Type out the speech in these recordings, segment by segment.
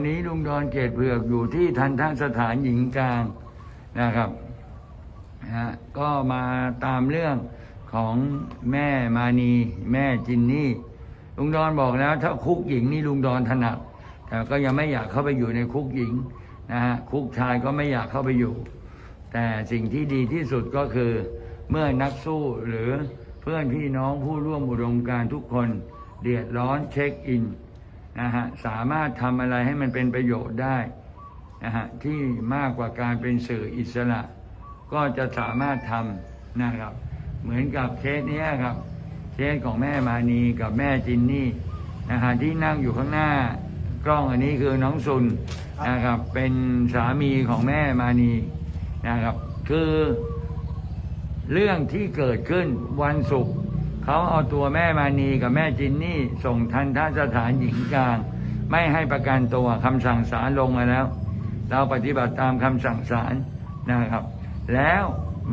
นนี้ลุงดอนเกตเผือกอยู่ที่ทันทสถานหญิงกลางนะครับนะฮะก็มาตามเรื่องของแม่มานีแม่จินนี่ ลุงดอนบอกแล้วถ้าคุกหญิงนี่ลุงดอนถนัดแต่ก็ยังไม่อยากเข้าไปอยู่ในคุกหญิงนะฮะคุกชายก็ไม่อยากเข้าไปอยู่ แต่สิ่งที่ดีที่สุดก็คือเมื่อนักสู้หรือเพื่อนพี่น้องผู้ร่วมอุดมการทุกคนเดือดร้อนเช็คอิน นะฮะสามารถทำอะไรให้มันเป็นประโยชน์ได้นะฮะที่มากกว่าการเป็นสื่ออิสระ ก็จะสามารถทำนะครับ เหมือนกับเคสเนี้ยครับเคสของแม่มานีกับแม่จินนี่นะฮะที่นั่งอยู่ข้างหน้ากล้องอันนี้คือน้องซุนนะครับ เป็นสามีของแม่มานีนะครับ คือเรื่องที่เกิดขึ้นวันศุกร์ เขาเอาตัวแม่มานีกับแม่จินนี่ ส่งทันทสถานหญิงกลาง ไม่ให้ประกันตัวคำสั่งศาลลงมาแล้ว เราปฏิบัติตามคำสั่งศาลนะครับ แล้ว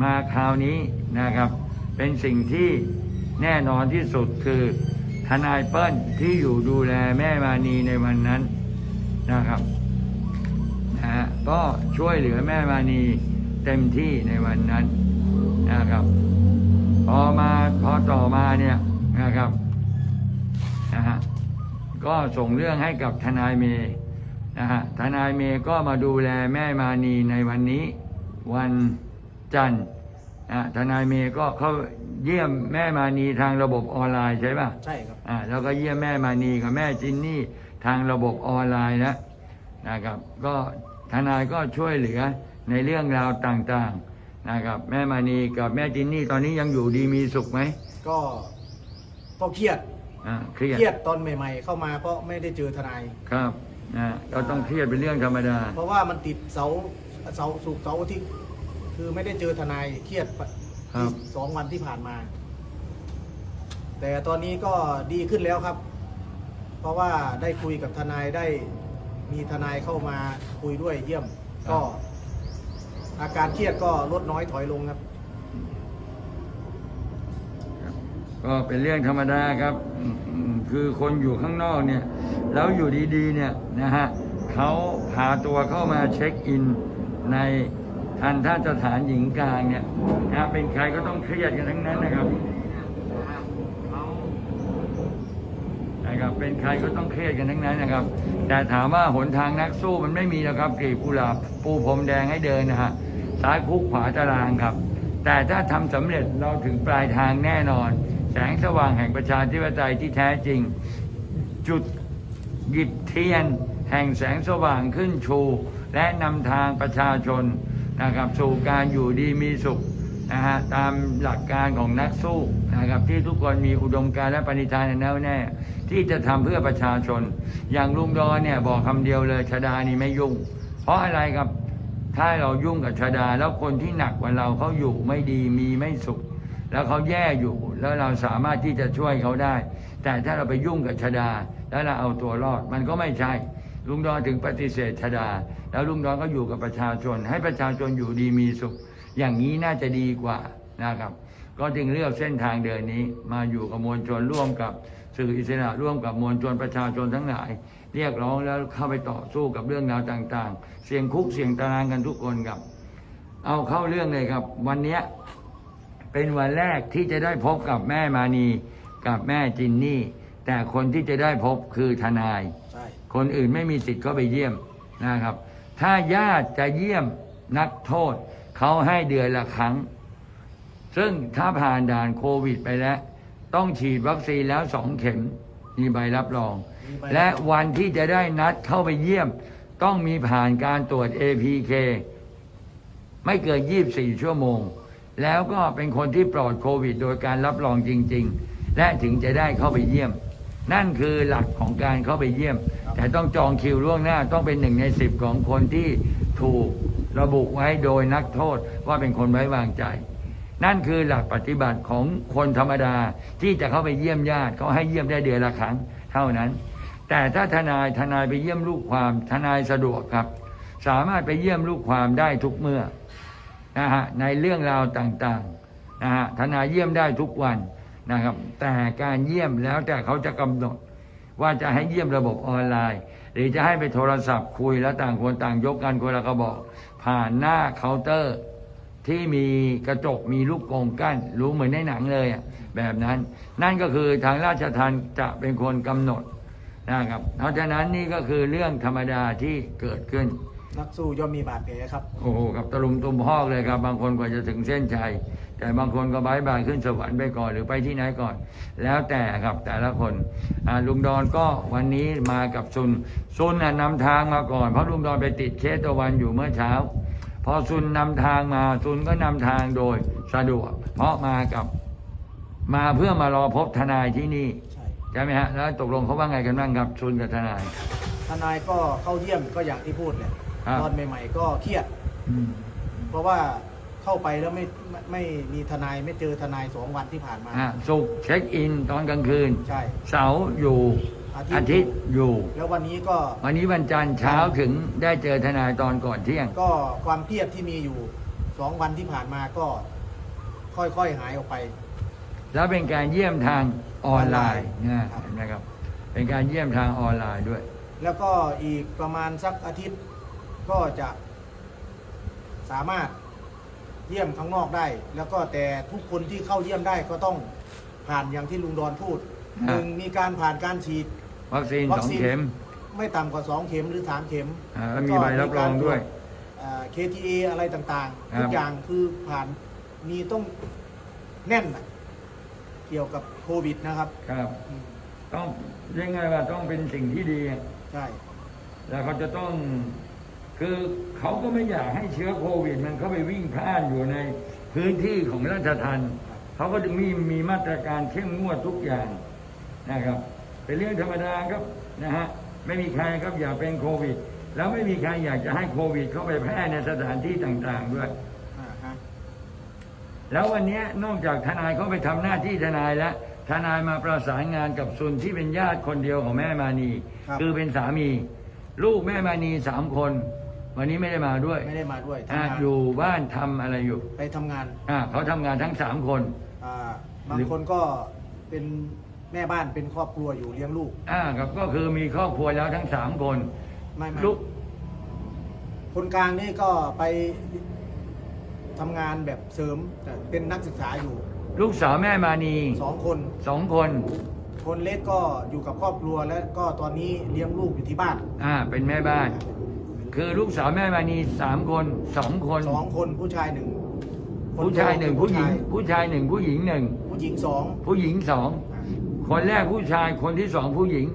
มาคราวนี้นะครับ เป็นสิ่งที่แน่นอนที่สุดคือทนายเปิ้ลที่อยู่ดูแลแม่มานีในวันนั้นนะครับนะฮะก็ช่วยเหลือแม่มานีเต็มที่ในวันนั้นนะครับ พอมาพอต่อมาเนี่ยนะครับนะฮะก็ส่งเรื่องให้กับทนายเมย์นะฮะทนายเมย์ก็มาดูแลแม่มานีในวันนี้ วันจันทร์อะทนายเมย์ก็เข้าเยี่ยมแม่มานีทางระบบออนไลน์ใช่ป่ะใช่ครับอ่าแล้วก็เยี่ยมแม่มานีกับแม่จินนี่ทางระบบออนไลน์นะนะครับ ก็ทนายก็ช่วยเหลือในเรื่องราวต่างๆ นะครับแม่มานีกับแม่จินนี่ตอนนี้ยังอยู่ดีมีสุขไหมก็ก็เครียดอ่าเครียดเครียดตอนใหม่ๆ เข้ามาเพราะไม่ได้เจอทนายครับนะเราต้องเครียดเป็นเรื่องธรรมดา เพราะว่ามันติดเสาเสาสุกร์เสาร์อาที่คือไม่ได้เจอทนายเครียดครับที่สองวันที่ผ่านมา แต่ตอนนี้ก็ดีขึ้นแล้วครับ เพราะว่าได้คุยกับทนายได้มีทนายเข้ามาคุยด้วยเยี่ยม ก็ อาการเครียดก็ลดน้อยถอยลงครับ ก็เป็นเรื่องธรรมดาครับ คือคนอยู่ข้างนอกเนี่ย แล้วอยู่ดีๆเนี่ยนะฮะเขาพาตัวเข้ามาเช็คอินในทันท่าสถานหญิงกลางเนี่ยนะเป็นใครก็ต้องเครียดกันทั้งนั้นนะครับนะครับเป็นใครก็ต้องเครียดกันทั้งนั้นนะครับ แต่ถามว่าหนทางนักสู้มันไม่มีแล้วครับกรีบกุหลาบปูพรมแดงให้เดินนะฮะ ซ้ายคุกขวาตารางครับ แต่ถ้าทำสำเร็จเราถึงปลายทางแน่นอน แสงสว่างแห่งประชาธิปไตยที่แท้จริง จุดหยิบเทียน แห่งแสงสว่างขึ้นชู และนำทางประชาชนนะครับสู่การอยู่ดีมีสุขนะฮะตามหลักการของนักสู้นะครับที่ทุกคนมีอุดมการณ์และปณิธานแน่วแน่ ที่จะทำเพื่อประชาชน อย่างลุงดอนเนี่ยบอกคำเดียวเลยชดานี่ไม่ยุ่ง เพราะอะไรครับ ถ้าเรายุ่งกับชาดา แล้วคนที่หนักกว่าเราเขาอยู่ไม่ดีมีไม่สุข แล้วเขาแย่อยู่แล้วเราสามารถที่จะช่วยเขาได้ แต่ถ้าเราไปยุ่งกับชาดา แล้วเราเอาตัวรอดมันก็ไม่ใช่ ลุงดอนถึงปฏิเสธชาดา แล้วลุงดอนก็อยู่กับประชาชน ให้ประชาชนอยู่ดีมีสุข อย่างนี้น่าจะดีกว่านะครับ ก็จึงเลือกเส้นทางเดินนี้มาอยู่กับมวลชนร่วมกับ สื่ออิสระร่วมกับมวลชนประชาชนทั้งหลาย เรียกร้องแล้วเข้าไปต่อสู้กับเรื่องราวต่างๆ เสี่ยงคุกเสี่ยงตารางกันทุกคนครับ เอาเข้าเรื่องเลยครับ วันเนี้ยเป็นวันแรกที่จะได้พบกับแม่มานีกับแม่จินนี่ แต่คนที่จะได้พบคือทนายใช่คนอื่นไม่มีสิทธิ์เข้าไปเยี่ยมนะครับ ถ้าญาติจะเยี่ยมนักโทษเขาให้เดือนละครั้ง ซึ่งถ้าผ่านด่านโควิดไปแล้ว ต้องฉีดวัคซีนแล้วสองเข็มมีใบรับรองมีใบและวันที่จะได้นัดเข้าไปเยี่ยม ต้องมีผ่านการตรวจ APK ไม่เกิน 24 ชั่วโมง แล้วก็เป็นคนที่ปลอดโควิด โดยการรับรองจริง ๆ และถึงจะได้เข้าไปเยี่ยม นั่นคือหลักของการเข้าไปเยี่ยม แต่ต้องจองคิวล่วงหน้าต้องเป็นหนึ่งในสิบของคนที่ถูกระบุไว้โดยนักโทษว่าเป็นคนไว้วางใจ นั่นคือหลักปฏิบัติของคนธรรมดาที่จะเข้าไปเยี่ยมญาติเขาให้เยี่ยมได้เดือนละครั้งเท่านั้น แต่ถ้าทนายทนายไปเยี่ยมลูกความทนายสะดวกครับ สามารถไปเยี่ยมลูกความได้ทุกเมื่อนะฮะในเรื่องราวต่างๆนะฮะทนายเยี่ยมได้ทุกวันนะครับ แต่การเยี่ยมแล้วแต่เขาจะกำหนด ว่าจะให้เยี่ยมระบบออนไลน์ หรือจะให้ไปโทรศัพท์คุยแล้วต่างคนต่างยกกันคนละกระบอก ผ่านหน้าเคาน์เตอร์ ที่มีกระจกมีลูกกรงกั้น รู้เหมือนในหนังเลยอะแบบนั้น นั่นก็คือทางราชทัณฑ์จะเป็นคนกำหนดนะครับเพราะฉะนั้นนี่ก็คือเรื่องธรรมดาที่เกิดขึ้น นักสู้ย่อมมีบาดแผลครับ โอ้โหกับตะลุมตุมพอกเลยครับ บางคนกว่าจะถึงเส้นชัยแต่บางคนก็บายบายขึ้นสวรรค์ไปก่อนหรือไปที่ไหนก่อน แล้วแต่ครับแต่ละคนอ่าลุงดอนก็วันนี้มากับซุนซุนน่ะนำทางมาก่อนเพราะลุงดอนไปติดเคสตะวันอยู่เมื่อเช้าพ อซุนนำทางมาซุนก็นำทางโดยสะดวก เพราะมากับมาเพื่อมารอพบทนายที่นี่ใช่ใช่ไหมฮะแล้วตกลงเขาว่าไงกันบ้างครับซุนกับทนาย ทนายก็เข้าเยี่ยมก็อย่างที่พูดแหละครับตอนใหม่ ๆ ก็เครียดอืมเพราะว่าเข้าไปแล้วไม่ไม่ไม่มีทนายไม่เจอทนายสองวันที่ผ่านมาอะสุกร์เช็คอินตอนกลางคืนใช่เสาร์อยู่ อาอาทิทิตตย์ย์อยู่ แล้ววันนี้ก็วันนี้วันจันทร์เช้าถึงได้เจอทนายตอนก่อนเที่ยง ก็ความเครียดที่มีอยู่สองวันที่ผ่านมาก็ค่อยๆหายออกไป แล้วเป็นการเยี่ยมทางออนไลน์ออนไลน์นะครับนะครับ เป็นการเยี่ยมทางออนไลน์ด้วย แล้วก็อีกประมาณสักอาทิตย์ก็จะสามารถเยี่ยมข้างนอกได้ แล้วก็แต่ทุกคนที่เข้าเยี่ยมได้ก็ต้องผ่านอย่างที่ลุงดอนพูดฮะหนึ่งมีการผ่านการฉีด วัคซีนวัสคองซีน เข็มไม่ต่ำกว่าสองเข็มหรือสามเข็มอ่าแล้วมีใบรับรองด้วย อ่า KTA อะไรต่างครับๆทุกอย่างคือผ่านมีต้องแน่นน่ะเกี่ยวกับโควิดนะครับครับ อืมต้องยังไงว่าต้องเป็นสิ่งที่ดี ใช่ แล้วเขาจะต้องคือเขาก็ไม่อยากให้เชื้อโควิด มันเข้าไปวิ่งพล่านอยู่ในพื้นที่ของราชทันเขาก็ถึงมีมีมาตรการเข้มงวดทุกอย่างนะครับ เป็นเรื่องธรรมดาครับนะฮะไม่มีใครครับอยากเป็นโควิด แล้วไม่มีใครอยากจะให้โควิด เข้าไปแพร่ในสถานที่ต่างๆด้วยอ่าฮะแล้ววันเนี้ยนอกจากทนายเขาไปทำหน้าที่ทนายแล้วทนายมาประสานงานกับซุนที่เป็นญาติคนเดียวของแม่มานีครับคือเป็นสามี ลูกแม่มานีสามคน วันนี้ไม่ได้มาด้วยไม่ได้มาด้วยอะทำงานอยู่บ้านทำอะไรอยู่ไปทำงานอะเขาทำงานทั้งสามคนอ่าบางคนก็เป็น แม่บ้านเป็นครอบครัวอยู่เลี้ยงลูก อ่าครับก็คือมีครอบครัวแล้วทั้งสามคนไม่ไม่ลูกคนกลางนี่ก็ไปทำงานแบบเสริมแต่เป็นนักศึกษาอยู่ลูกสาวแม่มานีสองคน สองคนคนเล็กก็อยู่กับครอบครัวแล้วก็ตอนนี้เลี้ยงลูกอยู่ที่บ้านอ่าเป็นแม่บ้าน คือลูกสาวแม่มานีสามคนสองคน สองคนผู้ชายหนึ่งคนผู้ชายหนึ่งโตผู้หญิงชายผู้ชายหนึ่งผู้หญิงหนึ่งผู้หญิงสองผู้หญิงสอง คนแรกผู้ชายคนที่สองผู้หญิง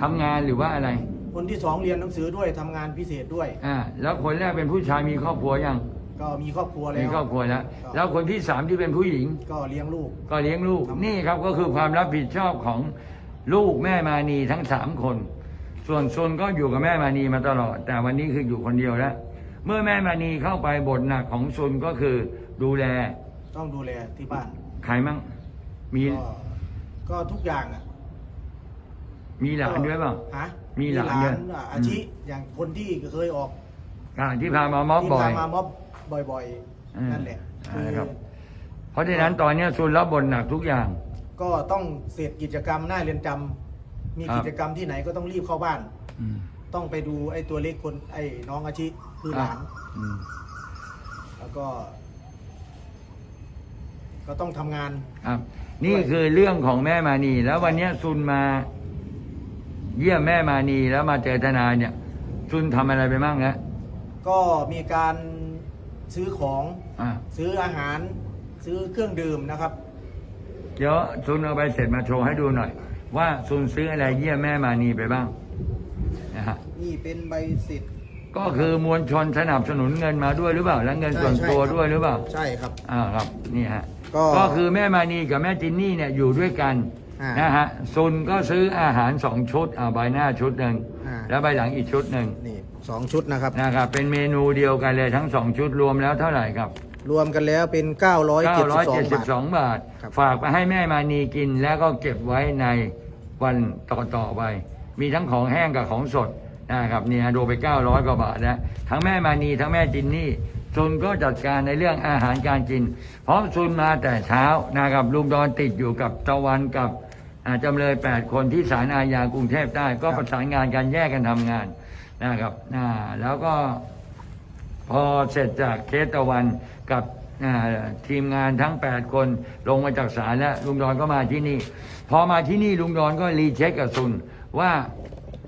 ทำงานหรือว่าอะไรคนที่สองเรียนหนังสือด้วยทำงานพิเศษด้วย อ่าแล้วคนแรกเป็นผู้ชายมีครอบครัวยังก็มีครอบครัวแล้มีวครอบครัวแล้วก็แล้วคนที่สามที่เป็นผู้หญิง ก็เลี้ยงลูก ก็เลี้ยงลูกครับ นี่ครับก็คือความรับผิดชอบของลูกแม่มานีทั้งสามคน ส่วนซนก็อยู่กับแม่มานีมาตลอด แต่วันนี้คืออยู่คนเดียวแล้ว เมื่อแม่มานีเข้าไปบทหนักของซนก็คือดูแลต้องดูแลที่บ้าน ใครมั่งมีก็ ก็ทุกอย่างอะมีหลานด้วยเปล่า ฮะมีหลานด้วยอะอาชีอย่างคนที่เคยออกอ่าที่พามามอบที่บ่อพายมาม็อบบ่อยอืมๆนั่นแหละอ่าครับ เพราะฉะนั้นตอนนี้ซุนรับบทหนักทุกอย่าง ก็ต้องเสร็จกิจกรรมหน้าเรียนจำมีครับ กิจกรรมที่ไหนก็ต้องรีบเข้าบ้าน อืมต้องไปดูไอ้ตัวเล็กคนไอ้น้องอาชิคือหลาน อืมแล้วก็ ก็ต้องทำงาน ครับ นี่คือเรื่องของแม่มานีแล้ววันเนี้ยซุนมา เยี่ยมแม่มานีแล้วมาเจอทนายเนี่ยซุนทำอะไรไปบ้างแล้วก็มีการซื้อของอ่าซื้ออาหาร ซื้อเครื่องดื่มนะครับ เดี๋ยวซุนเอาไปเสร็จมาโชว์ให้ดูหน่อย ว่าซุนซื้ออะไรเยี่ยมแม่มานีไปบ้างนะฮะ นี่เป็นใบเสร็จ ก็คือมวลชนสนับสนุนเงินมาด้วยหรือเปล่า และเงินส่วนตัวด้วยหรือเปล่า ใช่ครับ อ่าครับนี่ฮะก็ก็คือแม่มานีกับแม่จินนี่เนี่ยอยู่ด้วยกันอ่านนะฮะซุนก็ซื้ออาหารสองชุดอ่าใบหน้าชุดหนึ่งอ่าแล้วใบหลังอีกชุดหนึ่งนี่สองชุดนะครับนะครับ เป็นเมนูเดียวกันเลยทั้งสองชุดรวมแล้วเท่าไหร่ครับ รวมกันแล้วเป็น 972 บาท972บาทครับฝากไปให้แม่มานีกินแล้วก็เก็บไว้ในวันต่อๆไปมีทั้งของแห้งกับของสด นะครับเนี่ยโดนไป 900 กว่าบาทนะทั้งแม่มานีทั้งแม่จินนี่ซุนก็จัดการในเรื่องอาหารการกิน เพราะซุนมาแต่เช้านะครับลุงดอนติดอยู่กับตะวันกับอ่าจำเลยแปดคนที่ศาลอาญากรุงเทพใต้ก็ครับประสานงานกันแยกกันทำงานนะครับอ่าแล้วก็พอเสร็จจากเคสตะวันกับอ่าทีมงานทั้ง 8 คนลงมาจากศาลแล้วลุงดอนก็มาที่นี่ พอมาที่นี่ลุงดอนก็รีเช็คกับซุนว่า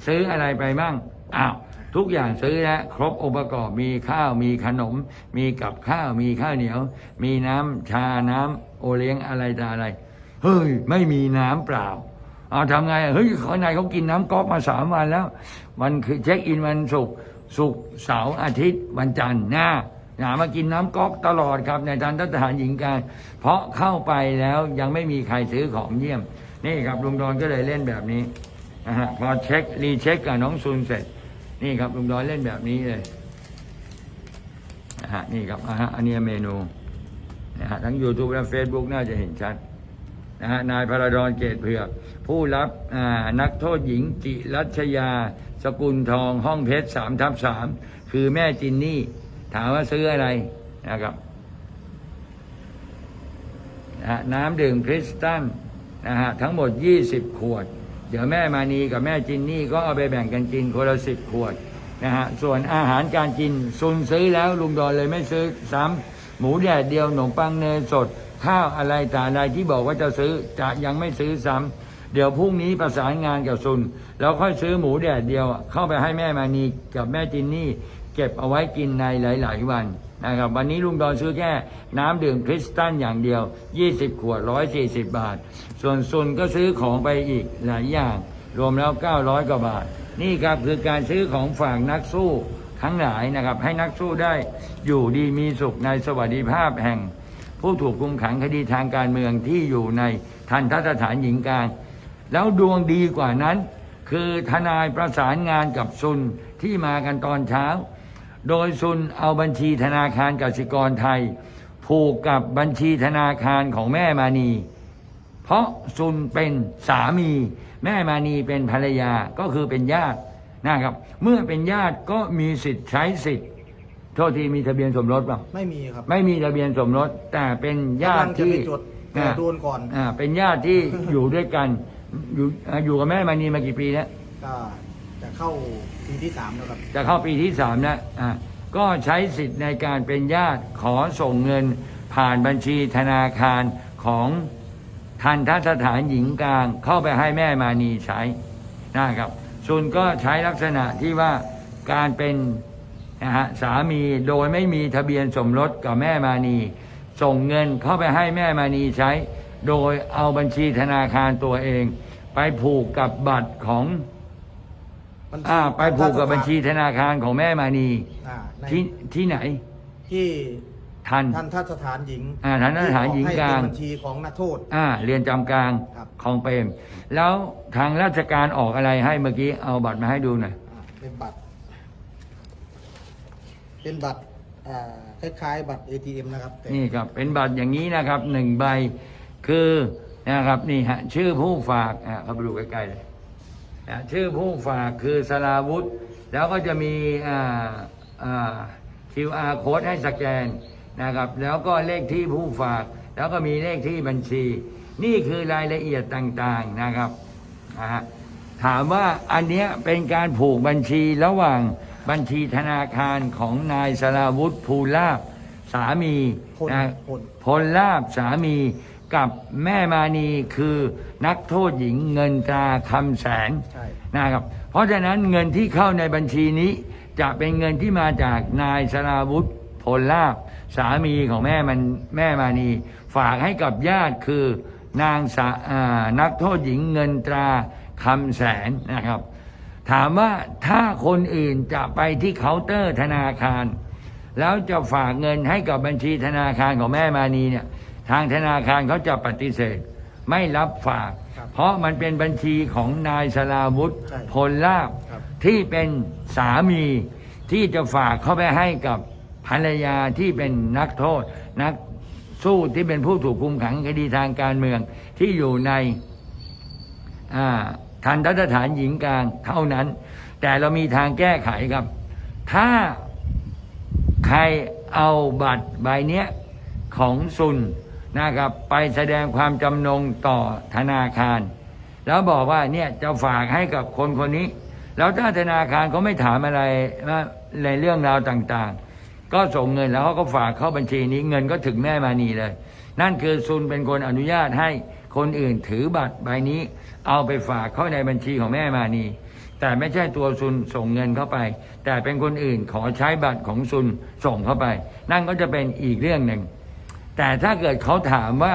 ซื้ออะไรไปบ้าง อ้าวทุกอย่างซื้อแล้วครบองค์ประกอบมีข้าวมีขนม มีกับข้าวมีข้าวเหนียว มีน้ำชาน้ำโอเลี้ยงอะไรต่อะไร เฮ้ย ไม่มีน้ำเปล่า เอาทำไง เฮ้ยข้างในเขากินน้ำก๊อกมาสามวันแล้ว มันคือเช็คอินวันศุกร์ศุกร์เสาร์อาทิตย์วันจันทร์นะอย่ามากินน้ำก๊อกตลอดครับในทันทหารหญิงการ เพราะเข้าไปแล้วยังไม่มีใครซื้อของเยี่ยม นี่ครับลุงดอนก็เลยเล่นแบบนี้นะฮะพอเช็ครีเช็คกับน้องซุนเสร็จ นี่ครับลุงดอนเล่นแบบนี้เลยนะฮะนี่ครับอะฮะอันนี้เมนูนะฮะทั้ง YouTube และ Facebook น่าจะเห็นชัดนะฮะนายพระดอนเกตเผือก ผู้รับนักโทษหญิงจิรัชยา สกุลทอง ห้องเพชรสามทับสามคือแม่จินนี่ ถามว่าซื้ออะไรนะครับนะฮะน้ำดื่มคริสตัลนะฮะทั้งหมด 20 ขวด เดี๋ยวแม่มานีกับแม่จินนี่ก็เอาไปแบ่งกันกินคนละสิบขวดนะฮะส่วนอาหารการกินซุนซื้อแล้วลุงดอนเลยไม่ซื้อซ้ำหมูแดดเดียวขนมปังเนยสด ข้าวอะไรแต่อะไรที่บอกว่าจะซื้อจะยังไม่ซื้อซ้ำเดี๋ยวพรุ่งนี้ประสานงานกับซุน แล้วค่อยซื้อหมูแดดเดียว เข้าไปให้แม่มานีกับแม่จินนี่ เก็บเอาไว้กินในหลาย ๆ วันนะครับ วันนี้ลุงดอนซื้อแค่น้ำดื่มคริสตัลอย่างเดียว 20 ขวด 140 บาท ส่วนซุนก็ซื้อของไปอีกหลายอย่าง รวมแล้ว 900 กว่าบาท นี่ครับคือการซื้อของฝากนักสู้ทั้งหลายนะครับ ให้นักสู้ได้อยู่ดีมีสุขในสวัสดิภาพแห่ง ผู้ถูกคุมขังคดีทางการเมืองที่อยู่ในทันทสถานหญิงกลาง แล้วดวงดีกว่านั้น คือทนายประสานงานกับซุนที่มากันตอนเช้า โดยซุนเอาบัญชีธนาคารกสิกรไทย ผูกกับบัญชีธนาคารของแม่มานี เพราะซุนเป็นสามี แม่มานีเป็นภรรยาก็คือเป็นญาตินะครับ เมื่อเป็นญาติก็มีสิทธิ์ใช้สิทธิ์โทษทีมีทะเบียนสมรสเปล่าไม่มีครับไม่มีทะเบียนสมรสแต่เป็นญากำลัติงจะที่ไปจดแต่โดนก่อนอ่าเป็นญาติที่อยู่ด้วยกัน อยู่อ่าอยู่กับแม่มานีมากี่ปีแล้วก็จะเข้า ปีที่สามแล้วครับ จะเข้าปีที่สามแล้วอ่าก็ใช้สิทธิ์ในการเป็นญาติขอส่งเงินผ่านบัญชีธนาคารของทันทสถานหญิงกลาง เข้าไปให้แม่มานีใช้นะครับส่วนก็ใช้ลักษณะที่ว่าการเป็นนะฮะสามีโดยไม่มีทะเบียนสมรสกับแม่มานี ส่งเงินเข้าไปให้แม่มานีใช้ โดยเอาบัญชีธนาคารตัวเอง ไปผูกกับบัตรของ บัญชีอ่า ไปผูกกับบัญชีธนาคารของแม่มานีอ่าในที่ที่ไหน ที่ทันทันทัศสถานหญิงอ่าทันทสถานหญิงกลางที่ออให้เป็นบัญชีของนักโทษ อ่า เรียนจำกลางครับ ของเปรม แล้วทางราชการออกอะไรให้เมื่อกี้ เอาบัตรมาให้ดูหน่อย อ่าเป็นบัตร เป็นบัตรอ่าคล้ายๆ บัตร ATM นะครับแต่นี่ครับ เป็นบัตรอย่างนี้นะครับหนึ่งใบ คือนะครับนี่ฮะชื่อผู้ฝากอ่าเข้าไปดูใกล้ๆเลยอ่า ชื่อผู้ฝากคือสลาวุธ แล้วก็จะมีอ่าอ่า QR code ให้สแกนนะครับ แล้วก็เลขที่ผู้ฝาก แล้วก็มีเลขที่บัญชี นี่คือรายละเอียดต่างๆนะครับนะฮะถามว่าอันเนี้ยเป็นการผูกบัญชีระหว่างบัญชีธนาคารของนายสราวุธภูลาภสามีพลนะพลพลลาบสามีกับแม่มานีคือ นักโทษหญิงเงินตราคำแสนใช่ นะครับ เพราะฉะนั้นเงินที่เข้าในบัญชีนี้ จะเป็นเงินที่มาจากนายสราวุธพลลาบสามีของแม่มันแม่มานีฝากให้กับญาติคือนางสาอ่านักโทษหญิงเงินตราคำแสนนะครับ ถามว่าถ้าคนอื่นจะไปที่เคาน์เตอร์ธนาคาร แล้วจะฝากเงินให้กับบัญชีธนาคารของแม่มานีเนี่ยทางธนาคารเขาจะปฏิเสธ ไม่รับฝาก ครับเพราะมันเป็นบัญชีของนายสลาวุธใช่พลลาบครับ ที่เป็นสามีที่จะฝากเข้าไปให้กับภรรยาที่เป็นนักโทษ นักสู้ที่เป็นผู้ถูกคุมขังคดีทางการเมืองที่อยู่ใน อ่าทันทสถานหญิงกลางเท่านั้น แต่เรามีทางแก้ไขครับ ถ้าใครเอาบัตรใบเนี้ยของซุน นะครับไปแสดงความจำนงต่อธนาคาร แล้วบอกว่าเนี่ยจะฝากให้กับคนคนนี้ แล้วถ้าธนาคารเขาไม่ถามอะไรในเรื่องราวต่างๆ ก็ส่งเงินแล้วเขาก็ฝากเข้าบัญชีนี้เงินก็ถึงแม่มานีเลย นั่นคือซุนเป็นคนอนุญาตให้คนอื่นถือบัตรใบนี้ เอาไปฝากเข้าในบัญชีของแม่มานีแต่ไม่ใช่ตัวซุนส่งเงินเข้าไป แต่เป็นคนอื่นขอใช้บัตรของซุนส่งเข้าไป นั่นก็จะเป็นอีกเรื่องหนึ่ง แต่ถ้าเกิดเขาถามว่า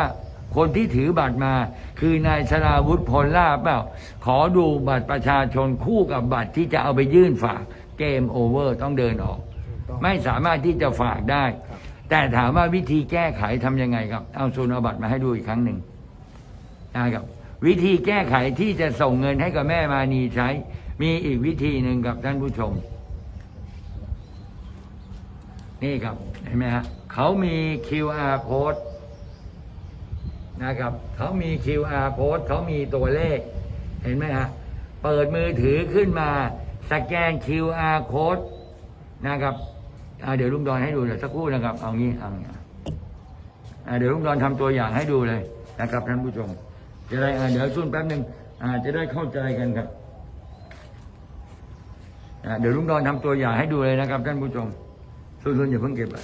คนที่ถือบัตรมา คือนายชราวุฒิพลลาภเปล่า ขอดูบัตรประชาชนคู่กับบัตรที่จะเอาไปยื่นฝากเกมโอเวอร์ต้องเดินออกถูกต้องไม่สามารถที่จะฝากได้ครับแต่ถามว่าวิธีแก้ไขทำยังไงครับ เอาซูนเอาบัตรมาให้ดูอีกครั้งหนึ่งนะครับวิธีแก้ไขที่จะส่งเงินให้กับแม่มานีใช้ มีอีกวิธีหนึ่งกับท่านผู้ชม นี่ครับเห็นไหมฮะ เขามี QR code นะครับ เขามี QR code เขามีตัวเลข เห็นไหมฮะ เปิดมือถือขึ้นมา สแกน QR code นะครับเดี๋ยวลุงดอนให้ดูเดี๋ยวสักครู่นะครับ เอางี้เอางี้เดี๋ยวลุงดอนทำตัวอย่างให้ดูเลยนะครับท่านผู้ชม จะได้เดี๋ยวชุนแป๊บหนึ่งจะได้เข้าใจกันครับเดี๋ยวลุงดอนทำตัวอย่างให้ดูเลยนะครับท่านผู้ชมชุนชุนอย่าเพิ่งเก็บอะ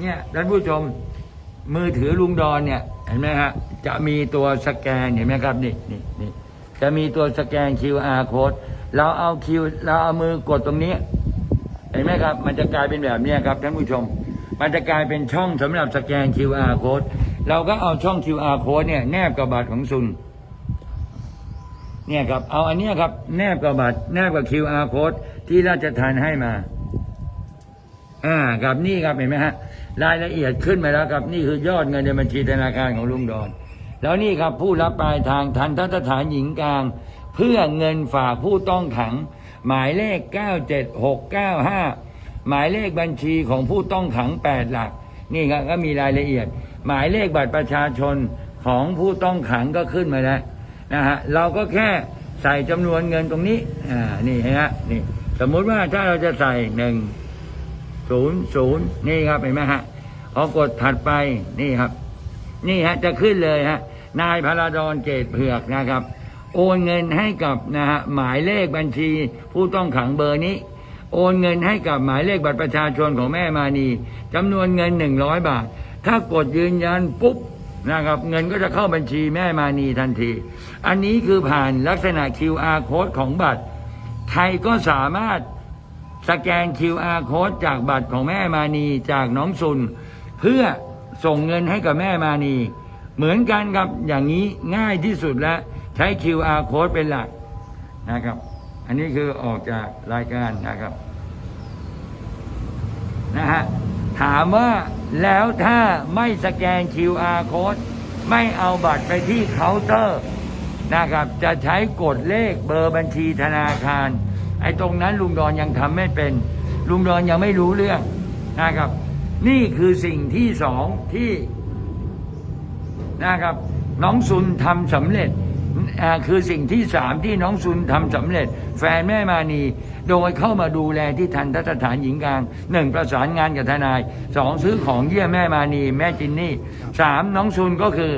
เนี่ยท่านผู้ชมมือถือลุงดอนเนี่ย เห็นไหมฮะจะมีตัวสแกนเห็นไหมครับนี่นี่นี่จะมีตัวสแกน QR code เราเอาคิวเราเอามือกดตรงนี้ เห็นไหมครับ มันจะกลายเป็นแบบนี้ครับท่านผู้ชม มันจะกลายเป็นช่องสำหรับสแกน QR code เราก็เอาช่อง QR code เนี่ยแนบกับบัตรของซุนเนี่ยครับ เอาอันนี้ครับ แนบกับบัตรแนบกับ QR code ที่ราชทานให้มา อ่าครับนี่ครับเห็นไหมฮะรายละเอียดขึ้นมาแล้วครับนี่คือยอดเงินในบัญชีธนาคารของลุงดอน แล้วนี่ครับผู้รับปลายทางทันทสถานหญิงกลาง เพื่อเงินฝากผู้ต้องขัง หมายเลข 97695 หมายเลขบัญชีของผู้ต้องขัง 8 หลัก นี่ครับก็มีรายละเอียด หมายเลขบัตรประชาชนของผู้ต้องขังก็ขึ้นมาแล้วนะฮะเราก็แค่ใส่จำนวนเงินตรงนี้อ่านี่เห็นไหมนี่สมมุติว่าถ้าเราจะใส่หนึ่ง ศูนย์ศูนย์นี่ครับเห็นไหมฮะพอกดถัดไปนี่ครับ นี่ฮะจะขึ้นเลยฮะนายพราดอนเกตเผือกนะครับ โอนเงินให้กับนะฮะหมายเลขบัญชี ผู้ต้องขังเบอร์นี้ โอนเงินให้กับหมายเลขบัตรประชาชนของแม่มานีจำนวนเงินหนึ่งร้อยบาท ถ้ากดยืนยันปุ๊บนะครับเงินก็จะเข้าบัญชีแม่มานีทันที อันนี้คือผ่านลักษณะ QR code ของบัตร ใครก็สามารถ สแกน QR code จากบัตรของแม่มานีจากน้องซุน เพื่อส่งเงินให้กับแม่มานี เหมือนกันครับอย่างนี้ง่ายที่สุดแล้วใช้ QR code เป็นหลักนะครับ อันนี้คือออกจากรายการนะครับนะฮะถามว่าแล้วถ้าไม่สแกน QR code ไม่เอาบัตรไปที่เคาน์เตอร์นะครับ จะใช้กดเลขเบอร์บัญชีธนาคาร ไอ้ตรงนั้นลุงดอนยังทำไม่เป็น ลุงดอนยังไม่รู้เรื่องนะครับ นี่คือสิ่งที่สองที่นะครับ น้องซุนทำสำเร็จคือสิ่งที่สามที่น้องซุนทำสำเร็จ แฟนแม่มานีโดยเข้ามาดูแลที่ทันทสถานหญิงกลางหนึ่งประสานงานกับทนายสองซื้อของเยี่ยแม่มานีแม่จินนี่สามน้องซุนก็คือ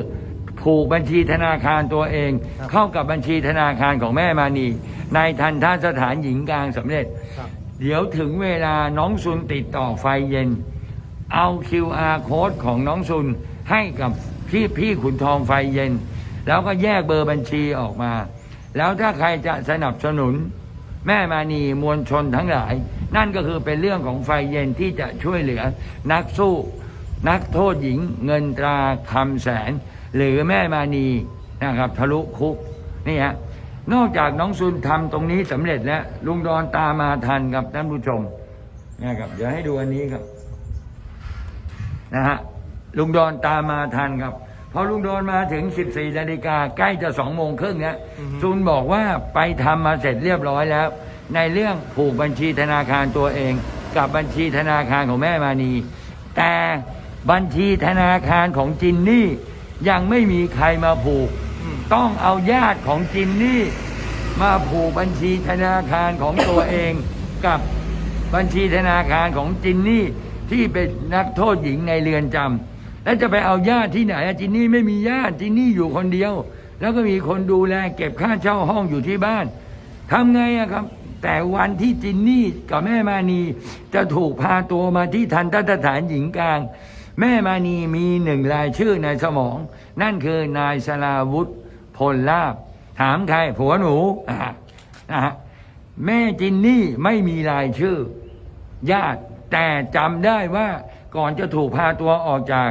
ผูกบัญชีธนาคารตัวเอง ครับเข้ากับบัญชีธนาคารของแม่มานีในทันท่าสถานหญิงกลางสำเร็จ ครับ เดี๋ยวถึงเวลาน้องซุนติดต่อไฟเย็น เอา QR code ของน้องซุนให้กับพี่พี่ขุนทองไฟเย็น แล้วก็แยกเบอร์บัญชีออกมา แล้วถ้าใครจะสนับสนุน แม่มานีมวลชนทั้งหลาย นั่นก็คือเป็นเรื่องของไฟเย็นที่จะช่วยเหลือ นักสู้ นักโทษหญิงเงินตราคำแสน หรือแม่มานีนะครับทะลุคุกนี่ฮะนอกจากน้องซุนทำตรงนี้สำเร็จแล้วลุงดอนตามมาทันครับท่านผู้ชมนะครับเดี๋ยวให้ดูอันนี้ครับนะฮะลุงดอนตามมาทันครับพอลุงดอนมาถึง 14นาฬิกาใกล้จะสองโมงครึ่งแล้วอือฮึซุนบอกว่าไปทำมาเสร็จเรียบร้อยแล้ว ในเรื่องผูกบัญชีธนาคารตัวเอง กับบัญชีธนาคารของแม่มานี แต่บัญชีธนาคารของจินนี่ ยังไม่มีใครมาผูกอืมต้องเอาญาติของจินนี่ มาผูกบัญชีธนาคารของตัวเองกับบัญชีธนาคารของจินนี่ที่เป็นนักโทษหญิงในเรือนจำแล้วจะไปเอาญาติที่ไหนอะจินนี่ไม่มีญาติจินนี่อยู่คนเดียว แล้วก็มีคนดูแลเก็บค่าเช่าห้องอยู่ที่บ้านทำไงอะครับ แต่วันที่จินนี่กับแม่มานีจะถูกพาตัวมาที่ทันตสถานหญิงกลาง แม่มานีมีหนึ่งรายชื่อในสมอง นั่นคือนายสลาวุธพลลาบ ถามใครผัวหนูอะนะฮะแม่จินนี่ไม่มีรายชื่อ ญาติแต่จำได้ว่าก่อนจะถูกพาตัวออกจาก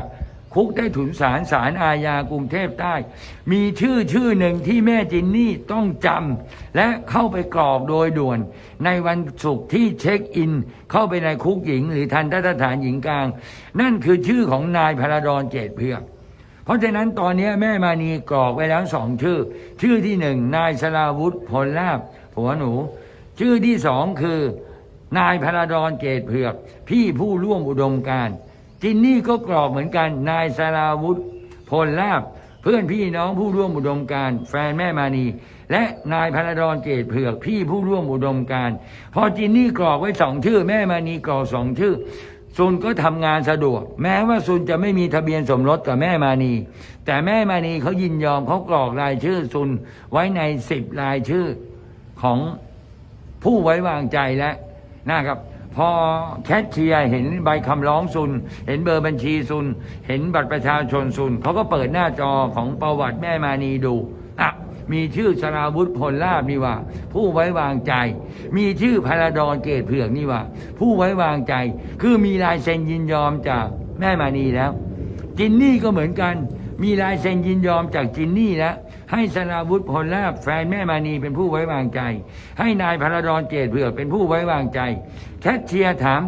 คุกได้ถุนศาลศาลอาญากรุงเทพใต้ มีชื่อชื่อหนึ่งที่แม่จินนี่ต้องจำและเข้าไปกรอกโดยด่วน ในวันศุกร์ที่เช็คอิน เข้าไปในคุกหญิง หรือทันตสถานหญิงกลาง นั่นคือชื่อของนายพระดอนเกตเพือกเพราะฉะนั้นตอนนี้แม่มานีกรอกไว้แล้วสองชื่อ ชื่อที่หนึ่งนายสลาวุธพลลาบผัวหนู ชื่อที่สองคือนายพระดอนเกตเผือก พี่ผู้ร่วมอุดมการณ์ จินนี่ก็กรอกเหมือนกัน นายสลาวุธพลลาบ เพื่อนพี่น้องผู้ร่วมอุดมการแฟนแม่มานีและนายพระดอนเกตเผือกพี่ผู้ร่วมอุดมการพอจินนี่กรอกไว้สองชื่อ แม่มานีกรอกสองชื่อซุนก็ทำงานสะดวก แม้ว่าซุนจะไม่มีทะเบียนสมรสกับแม่มานี แต่แม่มานีเขายินยอมเขากรอกรายชื่อซุนไว้ในสิบรายชื่อของผู้ไว้วางใจแล้วนะครับ พอแคชเชียร์เห็นใบคำร้องซุน เห็นเบอร์บัญชีซุน เห็นบัตรประชาชนซุนเขาก็เปิดหน้าจอของประวัติแม่มานีดูอะมีชื่อสราวุธพลลาบนี่ว่า ผู้ไว้วางใจ มีชื่อพาราดอนเกตเผือกนี่ว่า ผู้ไว้วางใจ คือมีลายเซ็นยินยอมจากแม่มานีแล้ว จินนี่ก็เหมือนกัน มีลายเซ็นยินยอมจากจินนี่แล้ว ให้สราวุธพลลาบแฟนแม่มานีเป็นผู้ไว้วางใจ ให้นายพาราดอนเกตเผือกเป็นผู้ไว้วางใจ แคทเชียร์ถาม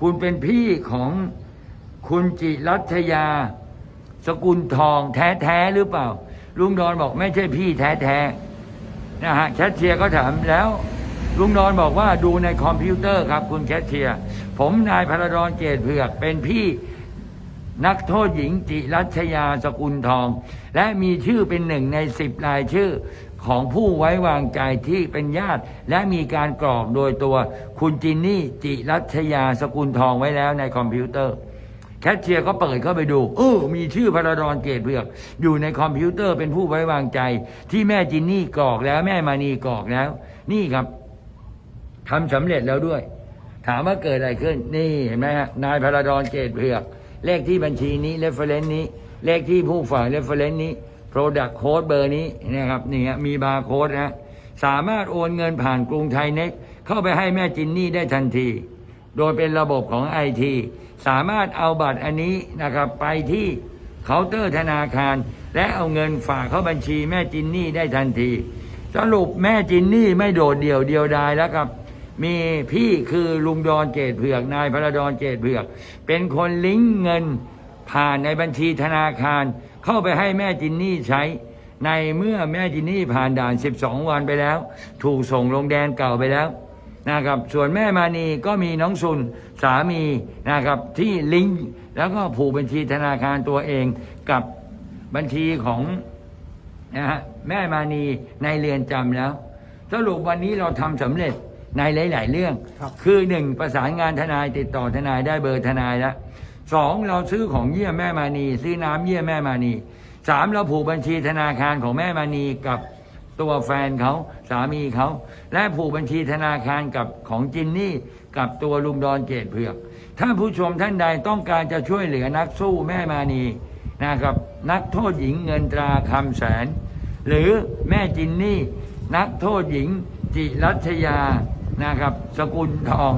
คุณเป็นพี่ของคุณจิรัชยา สกุลทองแท้ๆหรือเปล่า ลุงดอนบอกไม่ใช่พี่แท้ๆนะฮะแคทเชียร์ก็ถามแล้วลุงดอนบอกว่าดูในคอมพิวเตอร์ครับคุณแคทเชียร์ผมนายพาราดอนเกตเผือกเป็นพี่ นักโทษหญิงจิรัชยาสกุลทอง และมีชื่อเป็นหนึ่งในสิบรายชื่อของผู้ไว้วางใจที่เป็นญาติ และมีการกรอกโดยตัวคุณจินนี่จิรัชยาสกุลทองไว้แล้วในคอมพิวเตอร์ แคชเชียร์ก็เปิดเข้าไปดูเออมีชื่อพระดอนเกตเผือก อยู่ในคอมพิวเตอร์เป็นผู้ไว้วางใจ ที่แม่จินนี่กรอกแล้วแม่มานีกรอกแล้ว นี่ครับทำสำเร็จแล้วด้วย ถามว่าเกิดอะไรขึ้น นี่เห็นไหมฮะนายพระดอนเกตเผือก เลขที่บัญชีนี้เรฟเฟรนซ์นี้ เลขที่ผู้ฝากเรฟเฟรนซ์นี้ Product Code เบอร์นี้นะครับนี่ฮะมีบาร์โค้ดนะสามารถโอนเงินผ่านกรุงไทยเน็ตเข้าไปให้แม่จินนี่ได้ทันที โดยเป็นระบบของไอทีสามารถเอาบัตรอันนี้นะครับไปที่เคาน์เตอร์ธนาคาร และเอาเงินฝากเข้าบัญชีแม่จินนี่ได้ทันที สรุปแม่จินนี่ไม่โดดเดี่ยวเดียวดายแล้วครับ มีพี่คือลุงดอนเกตเผือกนายพระดอนเกตเผือก เป็นคนลิงก์เงินผ่านในบัญชีธนาคาร เข้าไปให้แม่จินนี่ใช้ ในเมื่อแม่จินนี่ผ่านด่าน 12 วันไปแล้ว ถูกส่งลงแดนเก่าไปแล้วนะครับส่วนแม่มานีก็มีน้องซุนสามีนะครับที่ลิงก์แล้วก็ผูกบัญชีธนาคารตัวเองกับบัญชีของนะฮะแม่มานีในเรือนจำแล้ว สรุปวันนี้เราทำสำเร็จ ในหลาย ๆ เรื่องครับ คือหนึ่งประสานงานทนายติดต่อทนายได้เบอร์ทนายแล้วสองเราซื้อของเยี่ยมแม่มานี ซื้อน้ำเยี่ยมแม่มานีสามเราผูกบัญชีธนาคารของแม่มานีกับตัวแฟนเขาสามีเขา และผูกบัญชีธนาคารกับของจินนี่ กับตัวลุงดอนเกตเผือก ถ้าผู้ชมท่านใดต้องการจะช่วยเหลือนักสู้แม่มานีนะครับนักโทษหญิงเงินตราคำแสน หรือแม่จินนี่ นักโทษหญิงจิรัชยา นะครับ สกุลทอง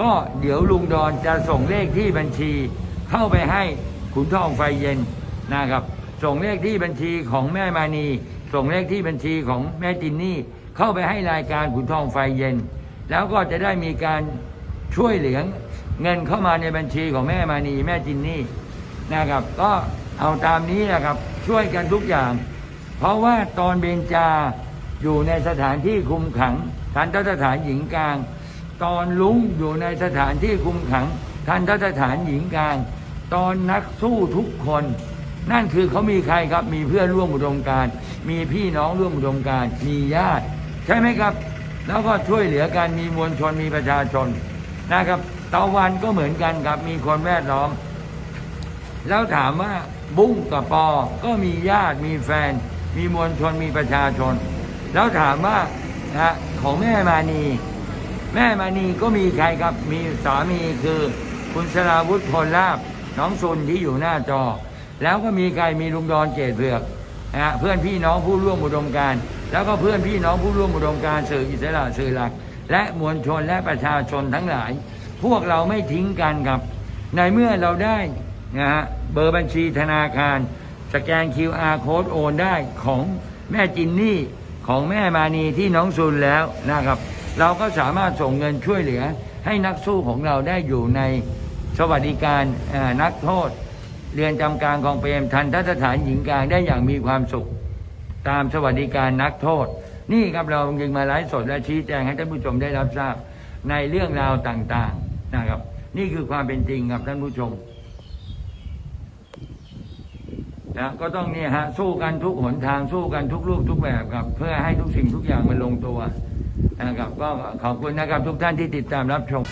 ก็เดี๋ยวลุงดอนจะส่งเลขที่บัญชี เข้าไปให้ขุนทองไฟเย็นนะครับ ส่งเลขที่บัญชีของแม่มานี ส่งเลขที่บัญชีของแม่จินนี่ เข้าไปให้รายการขุนทองไฟเย็น แล้วก็จะได้มีการช่วยเหลือเงินเข้ามาในบัญชีของแม่มานีแม่จินนี่นะครับ ก็เอาตามนี้นะครับ ช่วยกันทุกอย่าง เพราะว่าตอนเบญจาอยู่ในสถานที่คุมขัง ทันทสถานหญิงกลาง ตอนลุงอยู่ในสถานที่คุมขัง ทันทสถานหญิงกลาง ตอนนักสู้ทุกคน นั่นคือเขามีใครครับมีเพื่อนร่วมอุดมการ มีพี่น้องร่วมอุดมการ มีญาติ ใช่ไหมครับ แล้วก็ช่วยเหลือกันมีมวลชนมีประชาชนนะครับตะวันก็เหมือนกันครับมีคนแวดล้อม แล้วถามว่าบุ้งกับปอก็มีญาติมีแฟน มีมวลชนมีประชาชน แล้วถามว่า นะฮะของแม่มานี แม่มานีก็มีใครครับ มีสามีคือคุณสราวุฒิพลลาบน้องซุนที่อยู่หน้าจอ แล้วก็มีใครมีลุงดอนเกตเผือกนะฮะเพื่อนพี่น้องผู้ร่วมอุดมการ แล้วก็เพื่อนพี่น้องผู้ร่วมอุดมการสื่ออิสระสื่อหลัก และมวลชนและประชาชนทั้งหลาย พวกเราไม่ทิ้งกันครับ ในเมื่อเราได้นะฮะเบอร์บัญชีธนาคาร สแกน QR code โอนได้ของแม่จินนี่ ของแม่มานีที่น้องซุนแล้วนะครับ เราก็สามารถส่งเงินช่วยเหลือ ให้นักสู้ของเราได้อยู่ในสวัสดิการนักโทษ เรือนจำกลางกองเปรมทันทสถานหญิงกลางได้อย่างมีความสุข ตามสวัสดิการนักโทษ นี่ครับเราจึงมาไลฟ์สดและชี้แจงให้ท่านผู้ชมได้รับทราบในเรื่องราวต่างๆนะครับ นี่คือความเป็นจริงครับท่านผู้ชม นะก็ต้องเนี่ยฮะสู้กันทุกหนทางสู้กันทุกรูปทุกแบบครับ เพื่อให้ทุกสิ่งทุกอย่างมันลงตัวนะครับก็ขอบคุณนะครับทุกท่านที่ติดตามรับชม